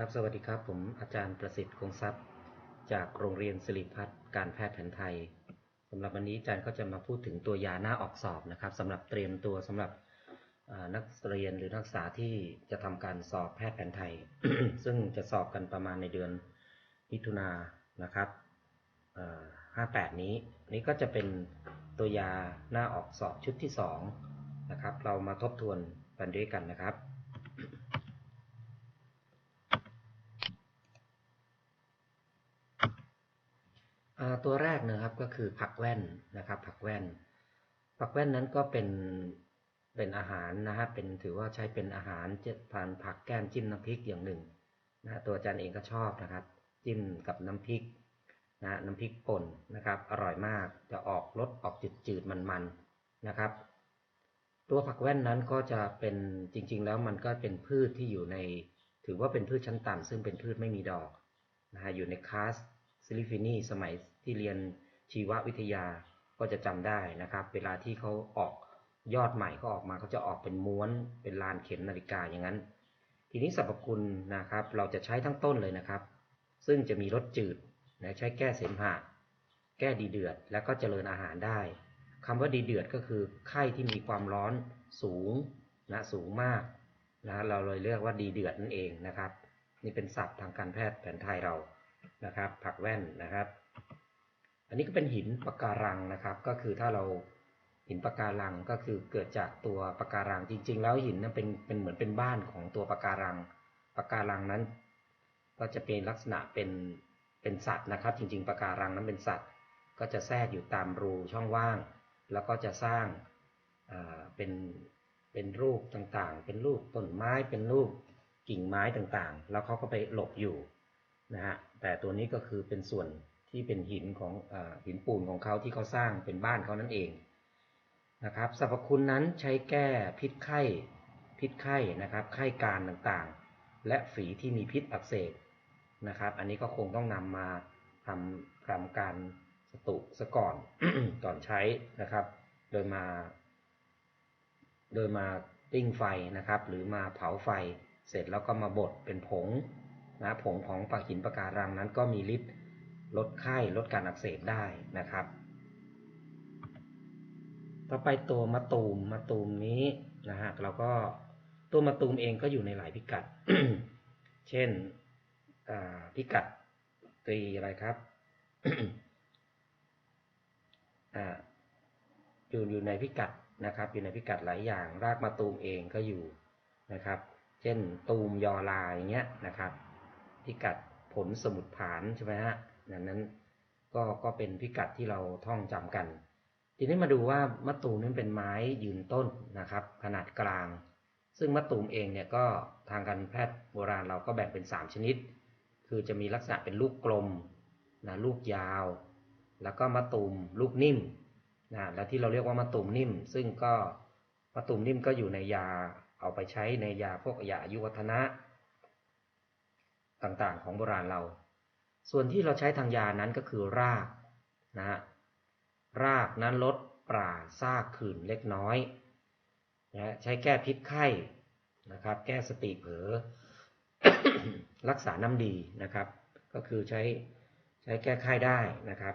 ครับสวัสดีครับ ผมอาจารย์ประสิทธิ์คงทรัพย์ จากโรงเรียนสิริพัฒน์การแพทย์แผนไทยสำหรับวันนี้อาจารย์ก็จะมาพูดถึงตัวยาหน้าออกสอบนะครับสำหรับเตรียมตัวสำหรับนักเรียนหรือนักศึกษาที่จะทำการสอบแพทย์แผนไทย ซึ่งจะสอบกันประมาณในเดือนมิถุนายนนะครับ58 นี้ นี้ก็จะเป็นตัวยาหน้าออกสอบชุดที่2นะครับ เรามาทบทวนกันด้วยกันนะครับ ตัวแรกนะครับก็คือผักแว่นนะครับ ผักแว่น ผักแว่นนั้นก็เป็นเป็นอาหารนะฮะเป็นถือว่าใช้เป็นอาหารจะทานผักแก้มจิ้มน้ำพริกอย่างหนึ่งนะตัวอาจารย์เองก็ชอบนะครับ จิ้มกับน้ำพริกนะน้ำพริกป่นนะครับ อร่อยมากจะออกรสออกจืดจืดมันๆนะครับ ตัวผักแว่นนั้นก็จะเป็นจริง ๆ แล้วมันก็เป็นพืชที่อยู่ใน ถือว่าเป็นพืชชั้นต่ำซึ่งเป็นพืชไม่มีดอกนะฮะอยู่ในคลาสซิลิฟินีสมัย ที่เรียนชีววิทยาก็จะจำได้นะครับ เวลาที่เขาออกยอดใหม่เขาออกมาเขาจะออกเป็นม้วนเป็นลานเข็มนาฬิกาอย่างนั้น ทีนี้สรรพคุณนะครับ เราจะใช้ทั้งต้นเลยนะครับ ซึ่งจะมีรสจืดนะใช้แก้เสมหะ แก้ดีเดือด แล้วก็เจริญอาหารได้คำว่าดีเดือดก็คือไข้ที่มีความร้อนสูงนะสูงมากนะเราเลยเรียกว่าดีเดือดนั่นเองนะครับ นี่เป็นศัพท์ทางการแพทย์แผนไทยเรานะครับ ผักแว่นนะครับ อันนี้ก็เป็นหินปะการังนะครับ ก็คือถ้าเราหินปะการังก็คือเกิดจากตัวปะการังจริง ๆ แล้วหินนั้นเป็นเป็นเหมือนเป็นบ้านของตัวปะการังปะการังนั้น ก็จะเป็นลักษณะเป็นเป็นสัตว์นะครับ จริง ๆปะการังนั้นเป็นสัตว์ ก็จะแทรกอยู่ตามรูช่องว่าง แล้วก็จะสร้างเป็นเป็นรูปต่างๆ เป็นรูปต้นไม้เป็นรูปกิ่งไม้ต่างๆ แล้วเขาก็ไปหลบอยู่นะฮะแต่ตัวนี้ก็คือเป็นส่วน ที่เป็นหินของอหินปูนของเขาที่เขาสร้างเป็นบ้านเขานั่นเองนะครับสรรพคุณนั้นใช้แก้พิษไข้พิษไข้นะครับไข้การต่างๆ และฝีที่มีพิษอักเสบนะครับ อันนี้ก็คงต้องนำมาทำกรรมการสตุซะก่อนก่อนใช้นะครับ โดยมา โดยมาติ้งไฟนะครับ หรือมาเผาไฟเสร็จแล้วก็มาบดเป็นผงนะผงของปากหินปะการังนั้นก็มีฤทธิ์ ลดไข้ลดการอักเสบได้นะครับ ต่อไปตัวมะตูมมะตูมนี้นะฮะเราก็ตัวมะตูมเองก็อยู่ในหลายพิกัด เช่นพิกัดตีอะไรครับอยู่อยู่ในพิกัดนะครับ อยู่ในพิกัดหลายอย่าง รากมะตูมเองก็อยู่นะครับ เช่นตูมยอลายอย่างเงี้ยนะครับ พิกัดผลสมุดฐานใช่ไหมฮะ นั้นนั้นก็ก็เป็นพิกัดที่เราท่องจำกัน ทีนี้มาดูว่ามะตูมนั้นเป็นไม้ยืนต้นนะครับ ขนาดกลาง ซึ่งมะตูมเองเนี่ยก็ทางการแพทย์โบราณเราก็แบ่งเป็น 3 ชนิด คือจะมีลักษณะเป็นลูกกลมนะลูกยาว แล้วก็มะตูมลูกนิ่มนะแล้วที่เราเรียกว่ามะตูมนิ่ม ซึ่งก็มะตูมนิ่มก็อยู่ในยาเอาไปใช้ในยาพวกยาอายุวัฒนะ ต่างๆ ของโบราณเรา ส่วนที่เราใช้ทางยานั้นก็คือรากนะฮะรากนั้นลดปราซากขื่นเล็กน้อยนะใช้แก้พิษไข้นะครับ แก้สติเผลอรักษาน้ำดีนะครับ ก็คือใช้ใช้แก้ไข้ได้นะครับ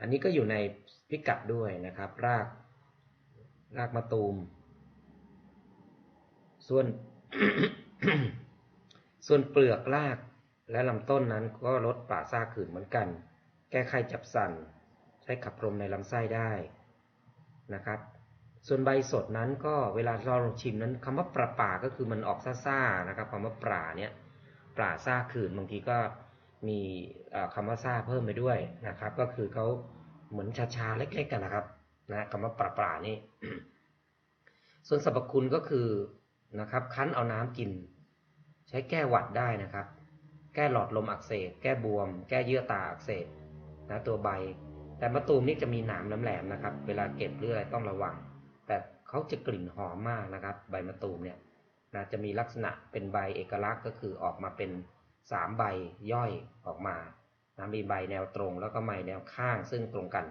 อันนี้ก็อยู่ในพิกัดด้วยนะครับ รากรากมะตูม ส่วน ส่วนเปลือกรากและลำต้นนั้นก็ลดป่าซ่าขืนเหมือนกัน แก้ไขจับสั่นใช้ขับลมในลำไส้ได้นะครับ ส่วนใบสดนั้นก็เวลาเราลองชิมนั้นคำว่าปลาป่าก็คือมันออกซ่าๆนะครับคำว่าปลาเนี่ยปลาซ่าขืนบางทีก็มีคำว่าซ่าเพิ่มไปด้วยนะครับ ก็คือเขาเหมือนชาๆเล็กๆกันนะครับนะคำว่าปลาปลานี่ ส่วนสรรพคุณก็คือนะครับ คั้นเอาน้ำกิน ช้แก้หวัดได้นะครับ แก้หลอดลมอักเสบ แก้บวม แก้เยื่อตาอักเสบนะตัวใบ แต่มะตูมนี่จะมีหนามแหลมๆนะครับ เวลาเก็บเรื่อยต้องระวัง แต่เขาจะกลิ่นหอมมากนะครับ ใบมะตูมเนี่ยนะจะมีลักษณะเป็นใบเอกลักษณ์ก็คือออกมาเป็นสามใบย่อยออกมานะมีใบแนวตรงแล้วก็ใบแนวข้างซึ่งตรงกัน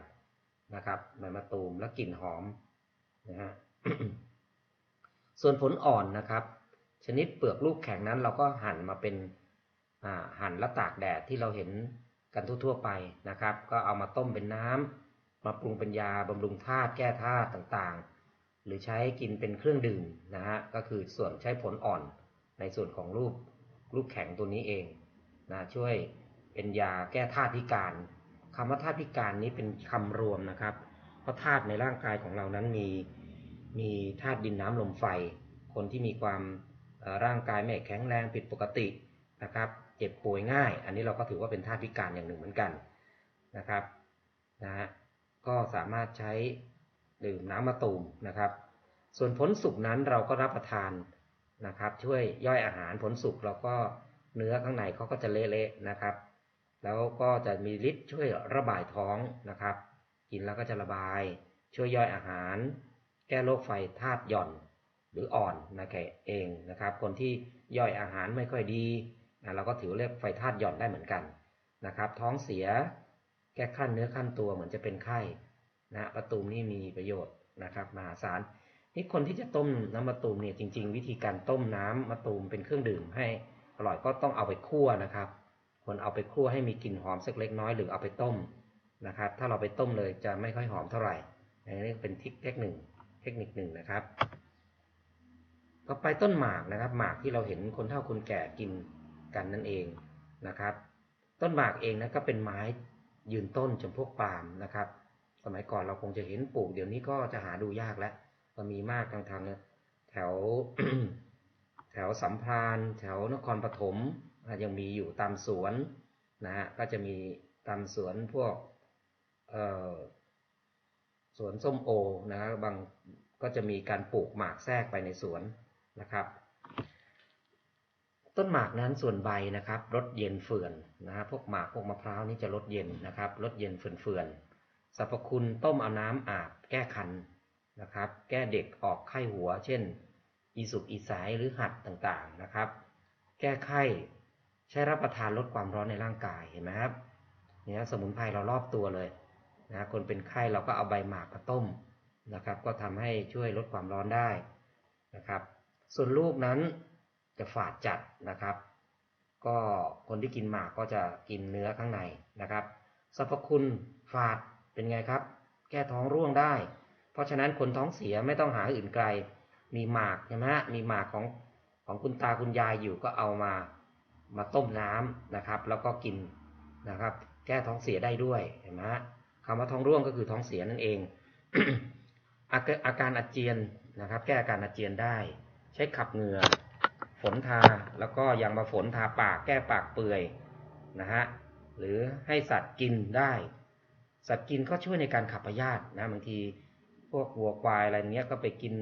นะครับใบมะตูมแล้วกลิ่นหอมนะฮะส่วนผลอ่อนนะครับ ชนิดเปลือกลูกแข็งนั้นเราก็หั่นมาเป็นหั่นและตากแดดที่เราเห็นกันทั่วๆไปนะครับ ก็เอามาต้มเป็นน้ำมาปรุงเป็นยาบำรุงธาตุแก้ธาตุต่างๆ หรือใช้กินเป็นเครื่องดื่มนะฮะก็คือส่วนใช้ผลอ่อนในส่วนของรูปรูปแข็งตัวนี้เองนะช่วยเป็นยาแก้ธาตุพิการคำว่าธาตุพิการนี้เป็นคำรวมนะครับ เพราะธาตุในร่างกายของเรานั้นมีมีธาตุดินน้ำลมไฟ คนที่มีความ ร่างกายไม่แข็งแรงผิดปกตินะครับ เจ็บป่วยง่าย อันนี้เราก็ถือว่าเป็นธาตุพิการอย่างหนึ่งเหมือนกันนะครับนะฮะก็สามารถใช้ดื่มน้ำมะตูมนะครับ ส่วนผลสุกนั้นเราก็รับประทานนะครับ ช่วยย่อยอาหารผลสุกเราก็เนื้อข้างในเขาก็จะเละๆนะครับ แล้วก็จะมีฤทธิ์ช่วยระบายท้องนะครับ กินแล้วก็จะระบาย ช่วยย่อยอาหาร แก้โรคไฟธาตุหย่อน หรืออ่อนนะแกเองนะครับ คนที่ย่อยอาหารไม่ค่อยดีนะเราก็ถือเรียกไฟธาตุหย่อนได้เหมือนกันนะครับ ท้องเสียแก้ขั้นเนื้อขั้นตัวเหมือนจะเป็นไข้นะมะตูมนี่มีประโยชน์นะครับมหาศาลนี่คนที่จะต้มน้ำมะตูมเนี่ยจริง ๆ วิธีการต้มน้ำมะตูมเป็นเครื่องดื่มให้อร่อยก็ต้องเอาไปคั่วนะครับควรเอาไปคั่วให้มีกลิ่นหอมสักเล็กน้อยหรือเอาไปต้มนะครับ ถ้าเราไปต้มเลยจะไม่ค่อยหอมเท่าไหร่อันนี้เป็นทิคเทคนิคเทคนิคหนึ่งนะครับ ต่อไปต้นหมากนะครับ หมากที่เราเห็นคนเฒ่าคนแก่กินกันนั่นเองนะครับ ต้นหมากเองนะก็เป็นไม้ยืนต้นจำพวกปาล์มนะครับ สมัยก่อนเราคงจะเห็นปลูกเดี๋ยวนี้ก็จะหาดูยากแล้วมีมากทางทางแถวแถวสัมพานแถวนครปฐมยังมีอยู่ตามสวนนะฮะก็จะมีตามสวนพวกสวนส้มโอนะบางก็จะมีการปลูกหมากแทรกไปในสวน นะครับ ต้นหมากนั้นส่วนใบนะครับรสเย็นเฟื่อนนะฮะพวกหมากพวกมะพร้าวนี่จะรสเย็นนะครับรสเย็นเฟื่อนๆสรรพคุณต้มเอาน้ำอาบแก้คันนะครับ แก้เด็กออกไข้หัว เช่น อีสุกอีสายหรือหัดต่างๆนะครับ แก้ไข้ใช้รับประทานลดความร้อนในร่างกายเห็นไหมครับเนี่ยสมุนไพรเรารอบตัวเลยนะคนเป็นไข้เราก็เอาใบหมากมาต้มนะครับ ก็ทำให้ช่วยลดความร้อนได้นะครับ ส่วนลูกนั้นจะฝาดจัดนะครับ ก็คนที่กินหมากก็จะกินเนื้อข้างในนะครับสรรพคุณฝาดเป็นไงครับ แก้ท้องร่วงได้ เพราะฉะนั้นคนท้องเสียไม่ต้องหาอื่นไกล มีหมากใช่ไหมมีหมากของของคุณตาคุณยายอยู่ก็เอามามาต้มน้ำนะครับ แล้วก็กินนะครับ แก้ท้องเสียได้ด้วยเห็นไหมคำว่าท้องร่วงก็คือท้องเสียนั่นเอง อาการอาเจียนนะครับ แก้อาการอาเจียนได้ ใช้ขับเหงื่อฝนทาแล้วก็ยางมาฝนทาปากแก้ปากเปื่อยนะฮะหรือให้สัตว์กินได้ สัตว์กินก็ช่วยในการขับพยาธินะบางทีพวกวัวควายอะไรเนี้ยก็ไปกิน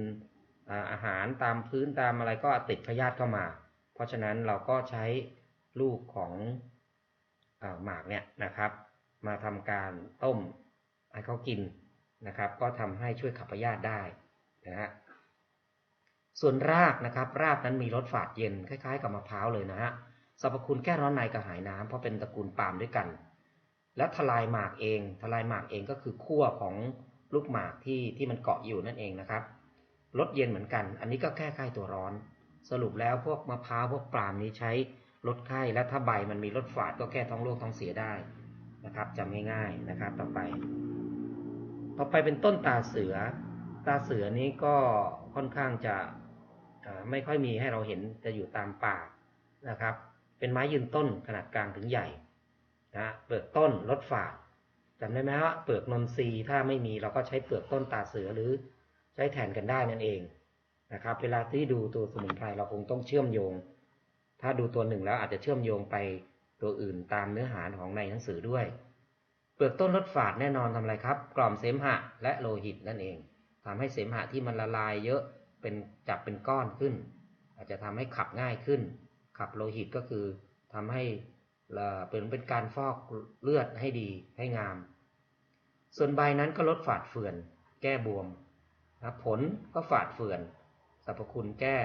อาหารตามพื้นตามอะไรก็ติดพยาธิเข้ามา เพราะฉะนั้นเราก็ใช้ลูกของหมากเนี่ยนะครับ มาทำการต้มให้เขากินนะครับ ก็ทำให้ช่วยขับพยาธิได้นะฮะ ส่วนรากนะครับ รากนั้นมีรสฝาดเย็นคล้าย ๆ กับมะพร้าวเลยนะฮะสรรพคุณแก้ร้อนในกระหายน้ำเพราะเป็นตระกูลปาล์มด้วยกัน และทลายหมากเอง ทลายหมากเองก็คือขั้วของลูกหมากที่ที่มันเกาะอยู่นั่นเองนะครับลดเย็นเหมือนกัน อันนี้ก็แก้ไข้ตัวร้อน สรุปแล้วพวกมะพร้าวพวกปาล์มนี้ใช้ลดไข้และถ้าใบมันมีรสฝาดก็แก้ท้องโรคท้องเสียได้นะครับจำง่ายๆนะครับ ต่อไป ต่อไปเป็นต้นตาเสือ ตาเสือนี้ก็ค่อนข้างจะ ไม่ค่อยมีให้เราเห็นจะอยู่ตามป่านะครับ เป็นไม้ยืนต้นขนาดกลางถึงใหญ่นะเปลือกต้นลดฝาดจำได้ไหมว่าเปลือกนนทรีถ้าไม่มีเราก็ใช้เปลือกต้นตาเสือหรือใช้แทนกันได้นั่นเองนะครับ เวลาที่ดูตัวสมุนไพรเราคงต้องเชื่อมโยง ถ้าดูตัวหนึ่งแล้วอาจจะเชื่อมโยงไปตัวอื่นตามเนื้อหาของในหนังสือด้วย เปลือกต้นลดฝาดแน่นอนทำอะไรครับ กล่อมเสมหะและโลหิตนั่นเองทำให้เสมหะที่มันละลายเยอะ เป็นจับเป็นก้อนขึ้น อาจจะทำให้ขับง่ายขึ้น ขับโลหิตก็คือทำให้เป็นเป็นการฟอกเลือดให้ดีให้งาม ส่วนใบนั้นก็ลดฝาดเฟื่อน แก้บวมนะผลก็ฝาดเฟื่อนสรรพคุณแก้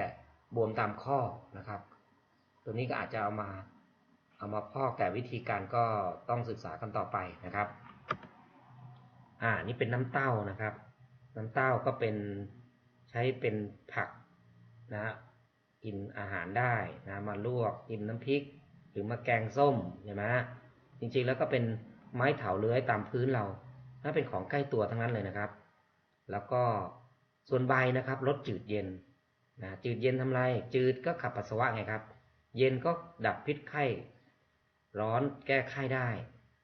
บวมตามข้อนะครับ ตัวนี้ก็อาจจะเอามาเอามาพอกแต่วิธีการก็ต้องศึกษากันต่อไปนะครับ อ่า นี่เป็นน้ำเต้านะครับ น้ำเต้าก็เป็น ใช้เป็นผักนะกินอาหารได้นะมาลวกกินน้ำพริก หรือมาแกงส้มใช่ไหมจริงๆแล้วก็เป็นไม้เถาเลื้อยตามพื้นเราถ้าเป็นของใกล้ตัวทั้งนั้นเลยนะครับ แล้วก็ส่วนใบนะครับลดจืดเย็นนะจืดเย็นทำไรจืดก็ขับปัสสาวะไงครับ เย็นก็ดับพิษไข้ร้อนแก้ไข้ได้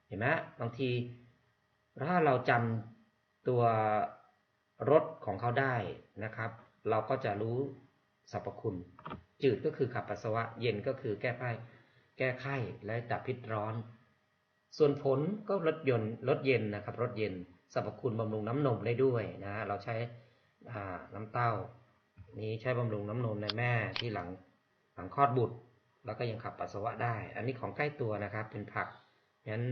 เห็นไหมบางทีถ้าเราจำตัว รสของเขาได้นะครับ เราก็จะรู้สรรพคุณ จืดก็คือขับปัสสาวะ เย็นก็คือแก้ไข้แก้ไข้และดับพิษร้อน ส่วนผลก็ลดยนลดเย็นนะครับลดเย็นสรรพคุณบำรุงน้ำนมได้ด้วยนะเราใช้น้ำเต้า นี้ใช้บำรุงน้ำนมในแม่ที่หลังหลังคลอดบุตร แล้วก็ยังขับปัสสาวะได้ อันนี้ของใกล้ตัวนะครับเป็นผักงั้น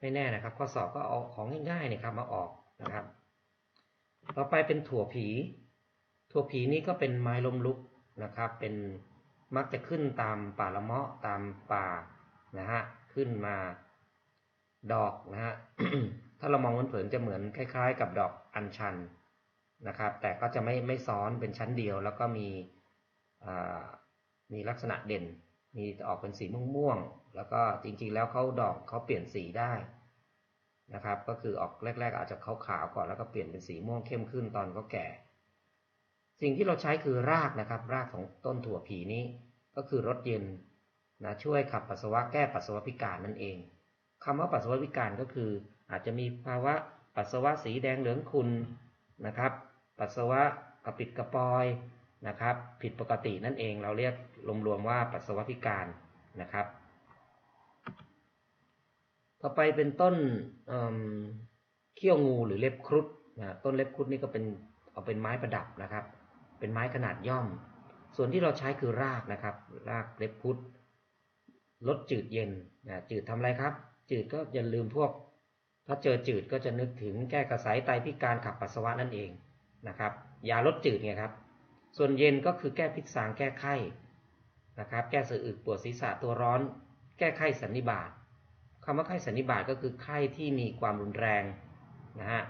ไม่แน่นะครับ ข้อสอบก็เอาของง่ายๆนะครับมาออกนะครับ ต่อไปเป็นถั่วผี ถั่วผีนี้ก็เป็นไม้ล้มลุกนะครับ เป็นมักจะขึ้นตามป่าละเมาะตามป่านะฮะขึ้นมาดอกนะฮะถ้าเรามองเผินๆจะเหมือนคล้าย ๆ กับดอกอัญชันนะครับ แต่ก็จะไม่ไม่ซ้อนเป็นชั้นเดียว แล้วก็มีมีลักษณะเด่น มีออกเป็นสีม่วงๆแล้วก็จริงๆแล้วเขาดอกเขาเปลี่ยนสีได้ นะครับ ก็คือออกแรก ๆ อาจจะขาวๆก่อนแล้วก็เปลี่ยนเป็นสีม่วงเข้มขึ้นตอนก็แก่ สิ่งที่เราใช้คือรากนะครับ รากของต้นถั่วผีนี้ ก็คือรสเย็นนะช่วยขับปัสสาวะแก้ปัสสาวะพิการนั่นเองคำว่าปัสสาวะพิการก็คือ อาจจะมีภาวะปัสสาวะสีแดงเหลืองขุ่นนะครับ ปัสสาวะกระปิดกระปอยนะครับ ผิดปกตินั่นเองเราเรียกรวมๆว่าปัสสาวะพิการนะครับ ต่อไปเป็นต้นเขี้ยวงูหรือเล็บครุฑนะต้นเล็บครุฑนี่ก็เป็นเอาเป็นไม้ประดับนะครับ เป็นไม้ขนาดย่อม ส่วนที่เราใช้คือรากนะครับ รากเล็บครุฑลดจืดเย็นนะจืดทำอะไรครับ จืดก็อย่าลืมพวก ถ้าเจอจืดก็จะนึกถึงแก้กระสายไตพิการขับปัสสาวะนั่นเองนะครับยาลดจืดไงครับ ส่วนเย็นก็คือแก้พิษสางแก้ไข้นะครับ แก้สะอึกปวดศีรษะตัวร้อน แก้ไข้สันนิบาต คำว่าไข้สันนิบาตก็คือไข้ที่มีความรุนแรงนะฮะ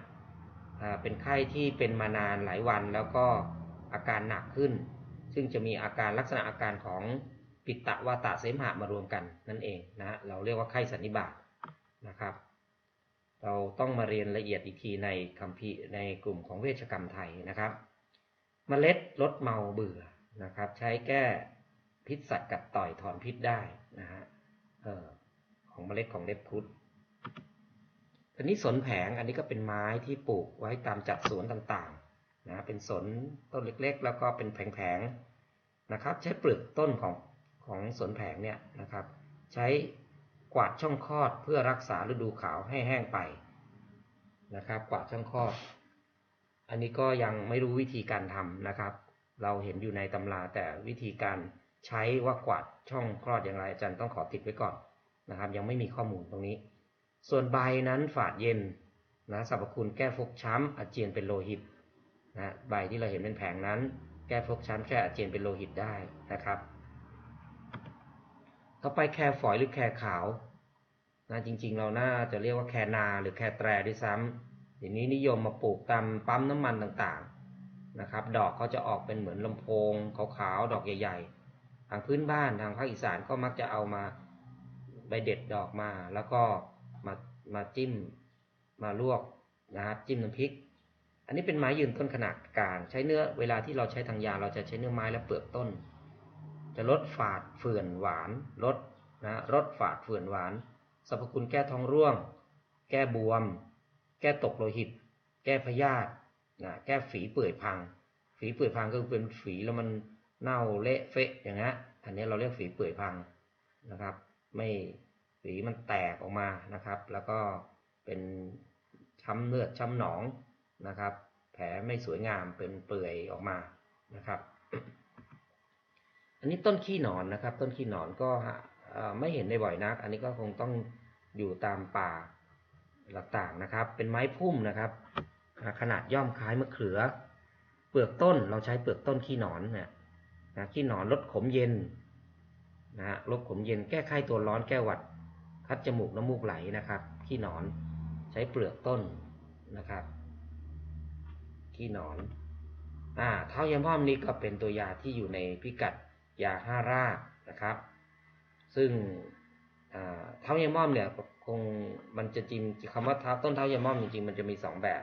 เป็นไข้ที่เป็นมานานหลายวันแล้วก็อาการหนักขึ้น ซึ่งจะมีอาการลักษณะอาการของปิตะวาตะเสมหะมารวมกันนั่นเองนะเราเรียกว่าไข้สันนิบาตนะครับ เราต้องมาเรียนละเอียดอีกทีในคัมภีร์ในกลุ่มของเวชกรรมไทยนะครับเมล็ดลดเมาเบื่อนะครับ ใช้แก้พิษสัตว์กัดต่อยถอนพิษได้นะฮะเออ ของเมล็ดของเล็บพุทธอันนี้สนแผงอันนี้ก็เป็นไม้ที่ปลูกไว้ตามจัดสวนต่างๆนะเป็นสนต้นเล็กๆ แล้วก็เป็นแผงๆนะครับ ใช้เปลือกต้นของของสนแผงเนี่ยนะครับ ใช้กวาดช่องคลอดเพื่อรักษาฤดูขาวให้แห้งไปนะครับ กวาดช่องคลอด อันนี้ก็ยังไม่รู้วิธีการทำนะครับ เราเห็นอยู่ในตำราแต่วิธีการใช้ว่ากวาดช่องคลอดอย่างไรอาจารย์ต้องขอติดไว้ก่อน นะครับ ยังไม่มีข้อมูลตรงนี้ ส่วนใบนั้นฝาดเย็นนะสรรพคุณแก้ฟกช้ำอาเจียนเป็นโลหิตนะใบที่เราเห็นเป็นแผงนั้น แก้ฟกช้ำแค่อาเจียนเป็นโลหิตได้นะครับ ต่อไปแครฝอยหรือแครขาวนะจริงๆ เราน่าจะเรียกว่าแครนาหรือแครแตรด้วยซ้ำทีนี้นิยมมาปลูกตามปั๊มน้ำมันต่างๆนะครับ ดอกเขาจะออกเป็นเหมือนลำโพงขาวๆดอกใหญ่ ๆ ทางพื้นบ้านทางภาคอีสานก็มักจะเอามา ใบเด็ดดอกมา แล้วก็มามาจิ้มมาลวกนะครับจิ้มน้ำพริก อันนี้เป็นไม้ยืนต้นขนาดกลางใช้เนื้อเวลาที่เราใช้ทางยาเราจะใช้เนื้อไม้และเปลือกต้น จะลดฝาดเฟื่อนหวานลดนะลดฝาดเฟื่อนหวานสรรพคุณแก้ท้องร่วง แก้บวม แก้ตกโลหิต แก้พยาธินะแก้ฝีเปื่อยพัง ฝีเปื่อยพังก็คือเป็นฝีแล้วมันเน่าเละเฟะอย่างนี้ยอันนี้เราเรียกฝีเปื่อยพังนะครับ ไม่ฝีมันแตกออกมานะครับ แล้วก็เป็นช้ำเลือดช้ำหนองนะครับ แผลไม่สวยงามเป็นเปื่อยออกมานะครับ อันนี้ต้นขี้หนอนนะครับ ต้นขี้หนอนก็ไม่เห็นในบ่อยนัก อันนี้ก็คงต้องอยู่ตามป่าต่างๆนะครับ เป็นไม้พุ่มนะครับ ขนาดย่อมคล้ายมะเขือ เปลือกต้นเราใช้เปลือกต้นขี้หนอนเนี่ยนะขี้หนอนลดขมเย็น นะลดขมเย็นแก้ไข้ตัวร้อนแก้หวัด คัดจมูกน้ำมูกไหลนะครับ ขี้หนอนใช้เปลือกต้นนะครับ ขี้หนอนอ่าเท้ายมพ่อมนี้ก็เป็นตัวยาที่อยู่ในพิกัดยาห้ารากนะครับ ซึ่งเท้ายาม่อมเนี่ยคงมันจะจริงคำว่าเท้าต้นเท้ายาม่อมจริงๆมันจะมีสองแบบ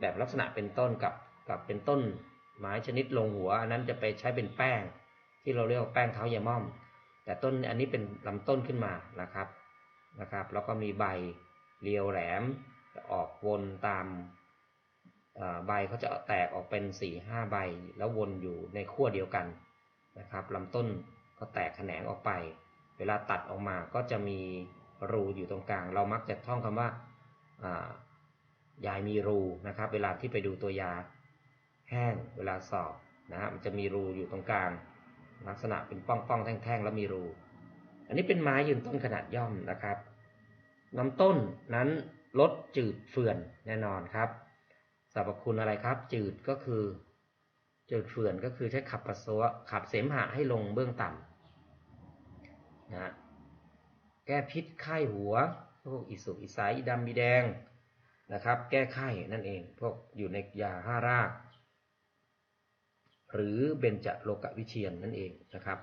แบบลักษณะเป็นต้นกับกับเป็นต้นไม้ชนิดลงหัวอันนั้นจะไปใช้เป็นแป้ง ที่เราเรียกว่าแป้งเท้ายาม่อม แต่ต้นอันนี้เป็นลำต้นขึ้นมานะครับนะครับ แล้วก็มีใบเรียวแหลมออกวนตามใบเขาจะแตกออกเป็นสี่ห้าใบ แล้ววนอยู่ในขั้วเดียวกันนะครับลำต้นก็แตกแขนงออกไป เวลาตัดออกมาก็จะมีรูอยู่ตรงกลาง เรามักจะท่องคำว่ายายมีรูนะครับ เวลาที่ไปดูตัวยาแห้งเวลาสอบนะฮะมันจะมีรูอยู่ตรงกลาง ลักษณะเป็นป้องๆแท่งๆแล้วมีรู อันนี้เป็นไม้ยืนต้นขนาดย่อมนะครับลำต้นนั้นลดจืดเฟื่อนแน่นอนครับสรรพคุณอะไรครับ จืดก็คือ จืดเฟื่อนก็คือใช้ขับปัสสาวะขับเสมหะให้ลงเบื้องต่ำนะแก้พิษไข้หัวพวกอิสุอิสายดำบีแดงนะครับ แก้ไข้นั่นเอง พวกอยู่ในยาห้าราก หรือเบญจโลกวิเชียนนั่นเองนะครับ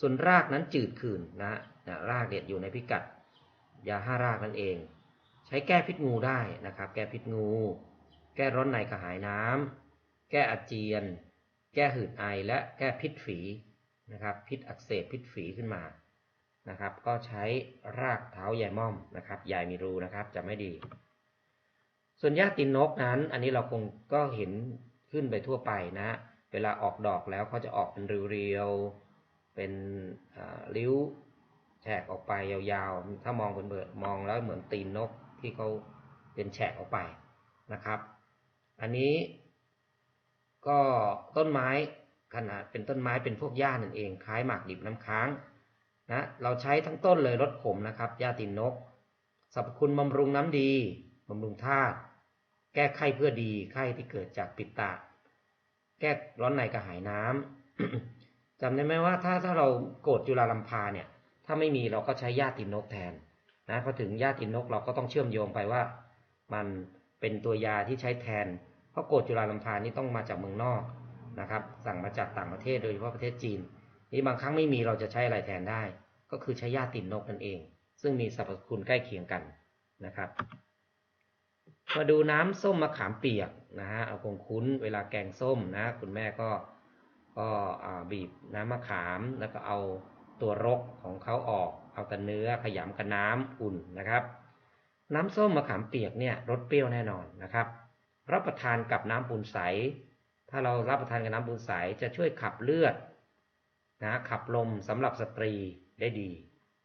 ส่วนรากนั้นจืดขืนนะนะรากเด็ดอยู่ในพิกัดยาห้ารากนั่นเอง ใช้แก้พิษงูได้นะครับ แก้พิษงู แก้ร้อนในกระหายน้ำแก้อาเจียน แก้หืดไอและแก้พิษฝีนะครับพิษอักเสบพิษฝีขึ้นมานะครับ ก็ใช้รากเท้าใยม่อมนะครับใหญ่มีรูนะครับจะไม่ดี ส่วนหญ้าตินนกนั้น อันนี้เราคงก็เห็นขึ้นไปทั่วไปนะ เวลาออกดอกแล้วเขาจะออกเป็นเรียวๆ เป็นริ้วแฉกออกไปยาวๆ ถ้ามองเป็นเบิดมองแล้วเหมือนตีนนกที่เขาเป็นแฉกออกไปนะครับ อันนี้ก็ต้นไม้ขนาดเป็นต้นไม้เป็นพวกหญ้านั่นเองคล้ายหมากดิบน้ำค้างนะเราใช้ทั้งต้นเลยลดขมนะครับหญ้าตีนนกสรรพคุณบำรุงน้ำดีบำรุงธาตุแก้ไข้เพื่อดีไข้ที่เกิดจากปิดตา ก้ร้อนในกระหายน้ำจำได้ไหมว่าถ้าถ้าเราโกรธจุฬาลัมพาเนี่ย ถ้าไม่มีเราก็ใช้ญาตินกแทนนะพอถึงญาตินกเราก็ต้องเชื่อมโยงไปว่า มันเป็นตัวยาที่ใช้แทน เพราะโกดจุฬาลัมพานี่ต้องมาจากเมืองนอกนะครับ สั่งมาจากต่างประเทศโดยเฉพาะประเทศจีน นี่บางครั้งไม่มีเราจะใช้อะไรแทนได้ ก็คือใช้ญาตินกนั่นเอง ซึ่งมีสรรพคุณใกล้เคียงกันนะครับ มาดูน้ำส้มมะขามเปียกนะฮะเอาคงคุ้นเวลาแกงส้มนะ คุณแม่ก็ก็บีบน้ำมะขามแล้วก็เอาตัวรกของเขาออก เอาแต่เนื้อขยำกับน้ำอุ่นนะครับ น้ำส้มมะขามเปียกเนี่ยรสเปรี้ยวแน่นอนนะครับ รับประทานกับน้ำปูนใส ถ้าเรารับประทานกับน้ำปูนใสจะช่วยขับเลือดนะขับลมสำหรับสตรีได้ดี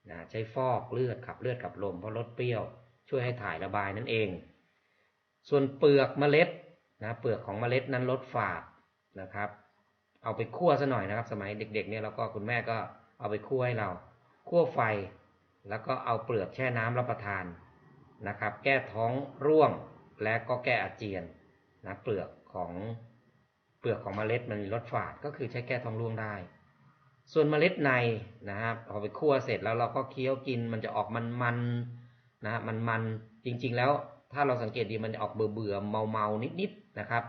นะใช้ฟอกเลือดขับเลือดขับลมเพราะรสเปรี้ยวช่วยให้ถ่ายระบายนั่นเอง ส่วนเปลือกเมล็ดนะเปลือกของเมล็ดนั้นลดฝาดนะครับ เอาไปคั่วซะหน่อยนะครับ สมัยเด็ก ๆ เนี่ยเราก็คุณแม่ก็เอาไปคั่วให้เราคั่วไฟ แล้วก็เอาเปลือกแช่น้ำรับประทานนะครับ แก้ท้องร่วงและก็แก้อาเจียนนะเปลือกของเปลือกของเมล็ดมันลดฝาดก็คือใช้แก้ท้องร่วงได้ ส่วนเมล็ดในนะครับพอไปคั่วเสร็จแล้วเราก็เคี้ยวกินมันจะออกมันๆนะมันมันจริง ๆแล้ว ถ้าเราสังเกตดีมันจะออกเบื่อเบื่อเมาเมานิดๆนะครับ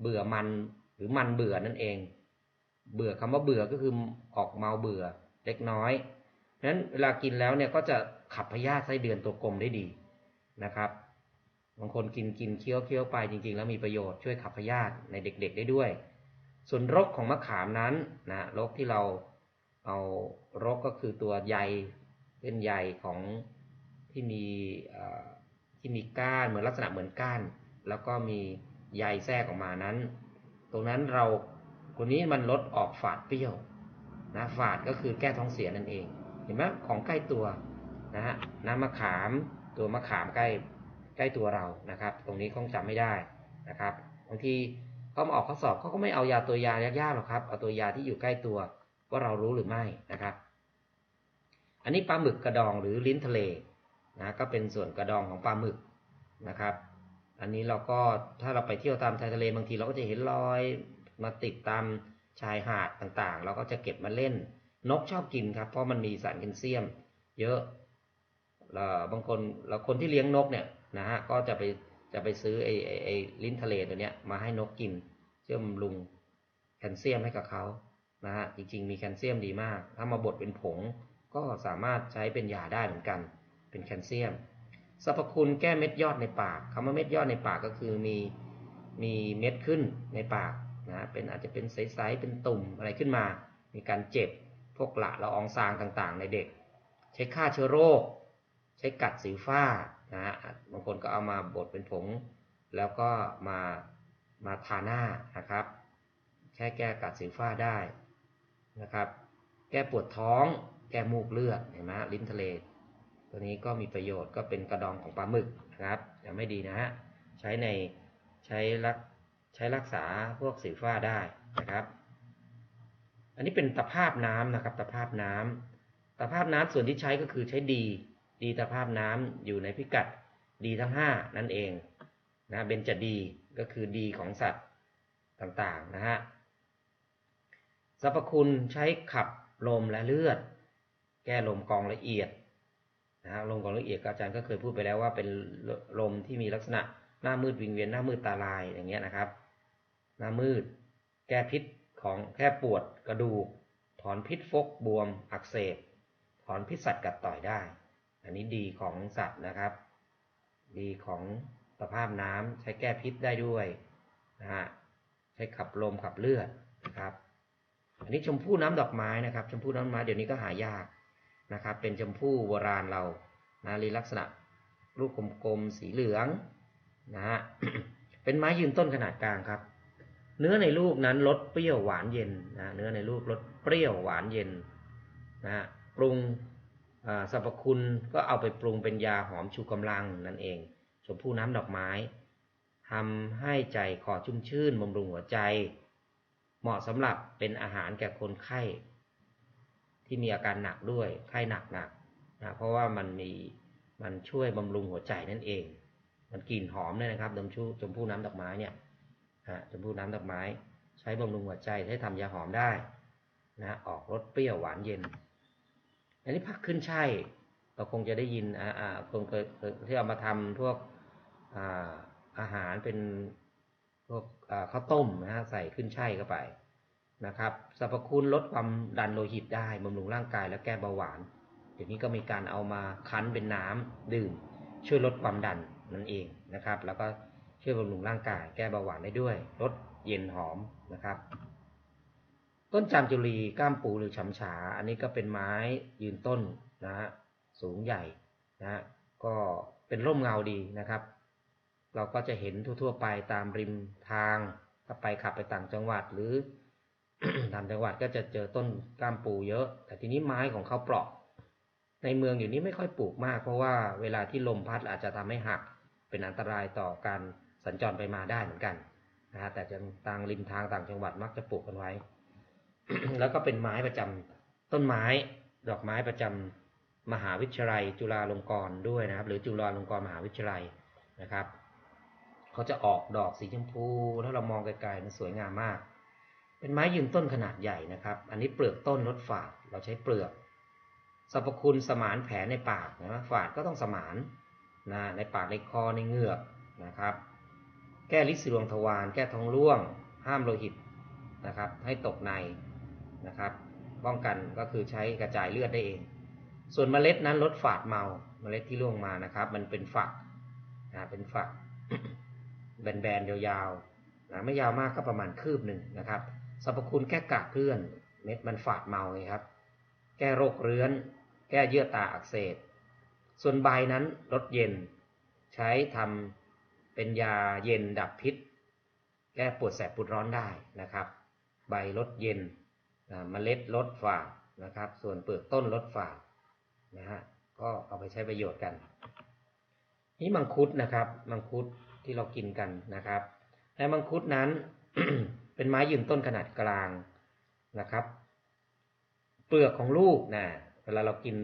เบื่อมันหรือมันเบื่อนั่นเอง เบื่อคำว่าเบื่อก็คือออกเมาเบื่อเล็กน้อยนั้นเวลากินแล้วเนี่ยก็จะขับพยาธิไส้เดือนตัวกลมได้ดีนะครับบางคนกินกินเคี้ยวเคี้ยวไปจริง ๆ แล้วมีประโยชน์ช่วยขับพยาธิในเด็ก ๆ ได้ด้วย ส่วนรกของมะขามนั้นนะรกที่เราเอารกก็คือตัวใยเป็นใยของที่มี ที่มีก้านเหมือนลักษณะเหมือนก้าน แล้วก็มีใยแทรกออกมานั้น ตรงนั้นเราคนนี้มันลดออกฝาดเปรี้ยวนะฝาดก็คือแก้ท้องเสียนั่นเอง เห็นไหมของใกล้ตัวนะฮะน้ำมะขามตัวมะขามใกล้ใกล้ตัวเรานะครับ ตรงนี้คงจำไม่ได้นะครับบางทีเขามาออกข้อสอบเขาก็ไม่เอายาตัวยายากๆหรอกครับเอาตัวยาที่อยู่ใกล้ตัวว่าเรารู้หรือไม่นะครับ อันนี้ปลาหมึกกระดองหรือลิ้นทะเล นะก็เป็นส่วนกระดองของปลาหมึกนะครับ อันนี้เราก็ถ้าเราไปเที่ยวตามชายทะเลบางทีเราก็จะเห็นรอยมาติดตามชายหาดต่างๆ เราก็จะเก็บมาเล่น นกชอบกินครับ เพราะมันมีสารแคลเซียม เยอะบางคนเราคนที่เลี้ยงนกเนี่ยนะฮะก็จะไปจะไปซื้อไอ้ไอ้ไอลิ้นทะเลตัวเนี้ยมาให้นกกินเชื่อมลุงแคลเซียมให้กับเขานะฮะจริงๆมีแคลเซียมดีมาก ถ้ามาบดเป็นผงก็สามารถใช้เป็นยาได้เหมือนกัน เป็นแคลเซียมสรรพคุณแก้เม็ดยอดในปากคำว่าเม็ดยอดในปากก็คือมีมีเม็ดขึ้นในปากนะเป็นอาจจะเป็นใสๆเป็นตุ่มอะไรขึ้นมา มีการเจ็บพวกละละอองซางต่างๆ ในเด็ก ใช้ฆ่าเชื้อโรค ใช้กัดสิวฝ้านะฮะบางคนก็เอามาบดเป็นผง แล้วก็มามาทาหน้านะครับแค่แก้กัดสิวฝ้าได้นะครับ แก้ปวดท้อง แก้มูกเลือดเห็นไหมลิ้นทะเล ตัวนี้ก็มีประโยชน์ก็เป็นกระดองของปลาหมึกนะครับยังไม่ดีนะฮะใช้ในใช้รักใช้รักษาพวกสิวฝ้าได้นะครับ อันนี้เป็นตะภาพน้ำนะครับตะภาพน้ำตะภาพน้ำส่วนที่ใช้ก็คือใช้ดี ดีตะภาพน้ำอยู่ในพิกัดดีทั้ง 5 นั่นเองนะเบนจะดีก็คือดีของสัตว์ต่างๆนะฮะสรรพคุณใช้ขับลมและเลือด แก้ลมกองละเอียด นะฮะลมกองละเอียดอาจารย์ก็เคยพูดไปแล้วว่าเป็นลมที่มีลักษณะหน้ามืดวิงเวียนหน้ามืดตาลายอย่างเงี้ยนะครับ หน้ามืด แก้พิษของแค่ปวดกระดูก ถอนพิษฟกบวมอักเสบ ถอนพิษสัตว์กัดต่อยได้ อันนี้ดีของสัตว์นะครับ ดีของสภาพน้ำใช้แก้พิษได้ด้วยนะฮะใช้ขับลมขับเลือดนะครับ อันนี้ชมพู่น้ำดอกไม้นะครับ ชมพู่น้ำดอกไม้เดี๋ยวนี้ก็หายาก นะครับ เป็นชมพู่โบราณเรานะลีลักษณะลูกกลมๆสีเหลืองนะฮะเป็นไม้ยืนต้นขนาดกลางครับ เนื้อในลูกนั้นรสเปรี้ยวหวานเย็นนะเนื้อในลูกรสเปรี้ยวหวานเย็นนะฮะปรุงสรรพคุณก็เอาไปปรุงเป็นยาหอมชูกำลังนั่นเอง ชมพู่น้ำดอกไม้ทำให้ใจคอชุ่มชื่นบำรุงหัวใจ เหมาะสำหรับเป็นอาหารแก่คนไข้ ที่มีอาการหนักด้วยไข้หนักหนักนะเพราะว่ามันมีมันช่วยบำรุงหัวใจนั่นเอง มันกลิ่นหอมเลยนะครับดมชูชมพู่น้ำดอกไม้เนี่ยชมพู่น้ำดอกไม้ ใช้บำรุงหัวใจให้ทำยาหอมได้นะออกรสเปรี้ยวหวานเย็น อันนี้ผักขึ้นช่ายเราคงจะได้ยินอ่าอ่าคงเคยที่เอามาทำพวกอ่าอาหารเป็นพวกข้าวต้มนะฮะใส่ขึ้นช่ายเข้าไป นะครับสรรพคุณลดความดันโลหิตได้บำรุงร่างกายและแก้เบาหวาน เดี๋ยวนี้ก็มีการเอามาคั้นเป็นน้ำดื่ม ช่วยลดความดันนั่นเองนะครับ แล้วก็ช่วยบำรุงร่างกาย แก้เบาหวานได้ด้วย ลดเย็นหอมนะครับ ต้นจามจุรีก้ามปูหรือฉำฉา อันนี้ก็เป็นไม้ยืนต้นนะฮะสูงใหญ่นะก็เป็นร่มเงาดีนะครับ เราก็จะเห็นทั่ว ๆ ไปตามริมทางถ้าไปขับไปต่างจังหวัดหรือ ตางจังหวัดก็จะเจอต้นก้ามปูเยอะ แต่ทีนี้ไม้ของเขาเปราะ ในเมืองอยู่นี้ไม่ค่อยปลูกมาก เพราะว่าเวลาที่ลมพัดอาจจะทำให้หัก เป็นอันตรายต่อการสัญจรไปมาได้เหมือนกันนะฮะแต่จะต่างริมทางต่างจังหวัดมักจะปลูกกันไว้ แล้วก็เป็นไม้ประจำต้นไม้ ดอกไม้ประจำมหาวิทยาลัย จุฬาลงกรณ์ด้วยนะครับ หรือจุฬาลงกรณ์มหาวิทยาลัยนะครับเขาจะออกดอกสีชมพู ถ้าเรามองไกลๆมันสวยงามมาก เป็นไม้ยืนต้นขนาดใหญ่นะครับ อันนี้เปลือกต้นลดฝาด เราใช้เปลือกสรรพคุณสมานแผลในปากนะฝาดก็ต้องสมานนะในปากในคอในเหงือกนะครับ แก้ลิสิรวงทวาร แก้ท้องร่วง ห้ามโลหิตนะครับ ให้ตกในนะครับ ป้องกันก็คือใช้กระจายเลือดได้เอง ส่วนเมล็ดนั้นลดฝาดเมา เมล็ดที่ร่วงมานะครับ มันเป็นฝักนะเป็นฝักแบนๆยาวๆนะไม่ยาวมากก็ประมาณคืบหนึ่งนะครับ สรรพคุณแก้กากเกลื่อน เม็ดมันฝาดเมาไงครับ แก้โรคเรื้อน แก้เยื่อตาอักเสบ ส่วนใบนั้นลดเย็น ใช้ทำเป็นยาเย็นดับพิษ แก้ปวดแสบปวดร้อนได้นะครับ ใบลดเย็นเมล็ดลดฝาดนะครับ ส่วนเปลือกต้นลดฝาดนะฮะก็เอาไปใช้ประโยชน์กัน นี่มังคุดนะครับ มังคุดที่เรากินกันนะครับ และมังคุดนั้น เป็นไม้ยืนต้นขนาดกลางนะครับ เปลือกของลูกนะเวลาเรากิน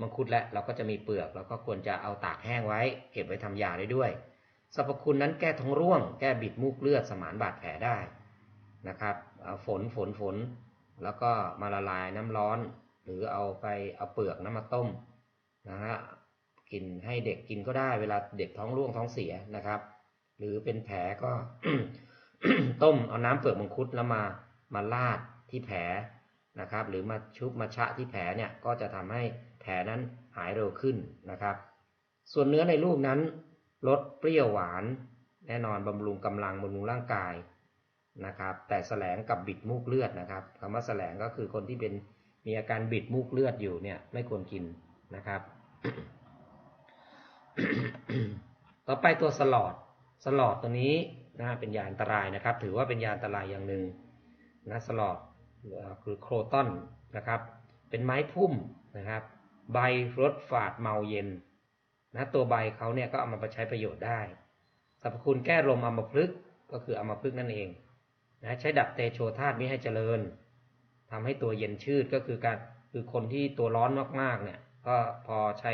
มังคุดแล้วเราก็จะมีเปลือกเราก็ควรจะเอาตากแห้งไว้ เก็บไว้ทำยาได้ด้วยสรรพคุณนั้นแก้ท้องร่วง แก้บิดมูกเลือดสมานบาดแผลได้นะครับเอาฝนฝนฝนแล้วก็มาละลายน้ำร้อน หรือเอาไปเอาเปลือกน้ำมาต้มนะฮะกินให้เด็กกินก็ได้เวลาเด็กท้องร่วงท้องเสียนะครับ หรือเป็นแผลก็ ต้มเอาน้ำเปลือกมังคุดแล้วมามาลาดที่แผลนะครับ หรือมาชุบมาชะที่แผลเนี่ยก็จะทำให้แผลนั้นหายเร็วขึ้นนะครับ ส่วนเนื้อในลูกนั้นลดเปรี้ยวหวาน แน่นอนบำรุงกำลังบำรุงร่างกายนะครับ แต่แสลงกับบิดมูกเลือดนะครับคำว่าแสลงก็คือคนที่เป็นมีอาการบิดมูกเลือดอยู่เนี่ยไม่ควรกินนะครับ ต่อไปตัวสลอดสลอดตัวนี้ นะเป็นยาอันตรายนะครับ ถือว่าเป็นยาอันตรายอย่างหนึ่งนะสลอดคือโครตอนนะครับ เป็นไม้พุ่มนะครับ ใบรสฝาดเมาเย็นนะตัวใบเขาเนี่ยก็เอามาใช้ประโยชน์ได้สรรพคุณแก้ลมอัมพฤกษ์ก็คืออัมพฤกษ์นั่นเองนะใช้ดับเตโชธาตุไม่ให้เจริญทำให้ตัวเย็นชืดก็คือการคือคนที่ตัวร้อนมากๆเนี่ยก็พอใช้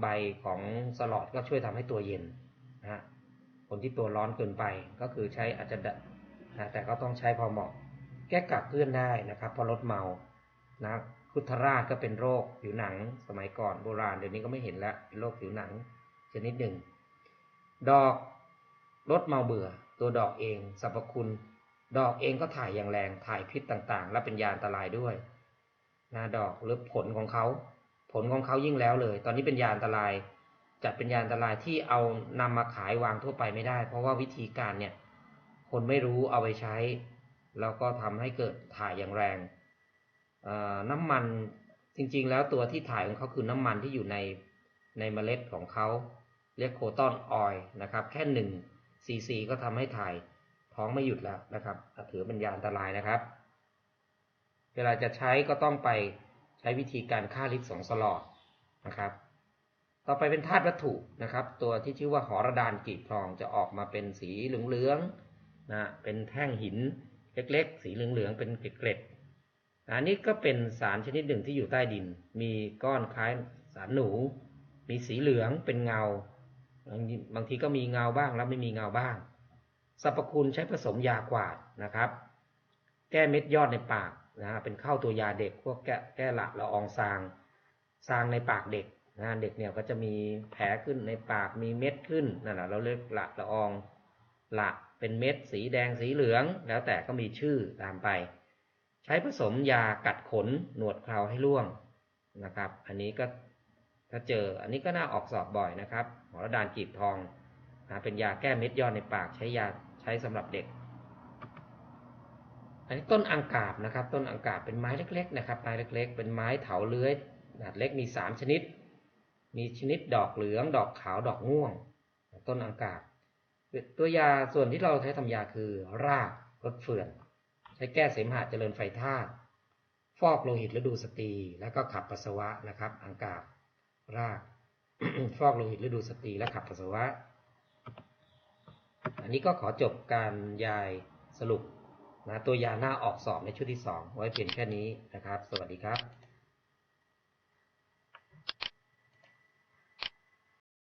ใบของสลอดก็ช่วยทำให้ตัวเย็นนะฮะ คนที่ตัวร้อนเกินไปก็คือใช้อาจจะนะแต่ก็ต้องใช้พอเหมาะ แก้กัดเพื่อนได้นะครับพราะลดเมานะพุทราชก็เป็นโรคผิวหนังสมัยก่อนโบราณเดี๋ยวนี้ก็ไม่เห็นแล้วเป็นโรคผิวหนังชนิดหนึ่ง ดอกลดเมาเบื่อ ตัวดอกเองสรรพคุณ ดอกเองก็ถ่ายอย่างแรงถ่ายพิษต่างๆ และเป็นยาอันตรายด้วยนะดอกหรือผลของเขา ผลของเขายิ่งแล้วเลย ตอนนี้เป็นยาอันตราย จัดเป็นยาอันตรายที่เอานำมาขายวางทั่วไปไม่ได้ เพราะว่าวิธีการเนี่ยคนไม่รู้เอาไปใช้ แล้วก็ทำให้เกิดถ่ายอย่างแรงน้ำมันจริงๆ แล้วตัวที่ถ่ายของเขาคือน้ำมันที่อยู่ในในเมล็ดของเขาเรียกโคตอนออยนะครับ แค่หนึ่งซีซีก็ทำให้ถ่ายท้องไม่หยุดแล้วนะครับถือเป็นยาอันตรายนะครับ เวลาจะใช้ก็ต้องไปใช้วิธีการฆ่าลิ์สองสลอดนะครับ ต่อไปเป็นธาตุวัตถุนะครับ ตัวที่ชื่อว่าหอระดานกีบทองจะออกมาเป็นสีเหลืองๆนะเป็นแท่งหินเล็กๆ สีเหลืองๆเป็นเกล็ดอันนี้ก็เป็นสารชนิดหนึ่งที่อยู่ใต้ดิน มีก้อนคล้ายสารหนู มีสีเหลืองเป็นเงา บางทีก็มีเงาบ้างแล้วไม่มีเงาบ้างสรรพคุณใช้ผสมยากวาดนะครับ แก้เม็ดยอดในปากนะเป็นเข้าตัวยาเด็กพวกแก้แก้หละละอองซางซางในปากเด็ก นะเด็กเนี่ยก็จะมีแผลขึ้นในปากมีเม็ดขึ้นนั่นแหละเราเรียกละละอองละเป็นเม็ดสีแดงสีเหลือง แล้วแต่ก็มีชื่อตามไป ใช้ผสมยากัดขนหนวดเคราให้ร่วงนะครับ อันนี้ก็ถ้าเจออันนี้ก็น่าออกสอบบ่อยนะครับหอระดานกีบทองนะเป็นยาแก้เม็ดยอดในปากใช้ยาใช้สำหรับเด็ก อันนี้ต้นอังกาบนะครับ ต้นอังกาบเป็นไม้เล็ก ๆ นะครับไม้เล็ก ๆ เป็นไม้เถาเลื้อยขนาดเล็กมีสามชนิด มีชนิดดอกเหลือง ดอกขาว ดอกม่วง ต้นอังกาบ ตัวยาส่วนที่เราใช้ทำยาคือรากรดเฟื่อน ใช้แก้เสมหะเจริญไฟธาตุ ฟอกโลหิตฤดูสตรี แล้วก็ขับปัสสาวะนะครับ อังกาบ ราก ฟอกโลหิตฤดูสตรี และขับปัสสาวะ อันนี้ก็ขอจบการยายสรุปนะตัวยาหน้าออกสอบในชุดที่ 2 ไว้เพียงแค่นี้นะครับ สวัสดีครับ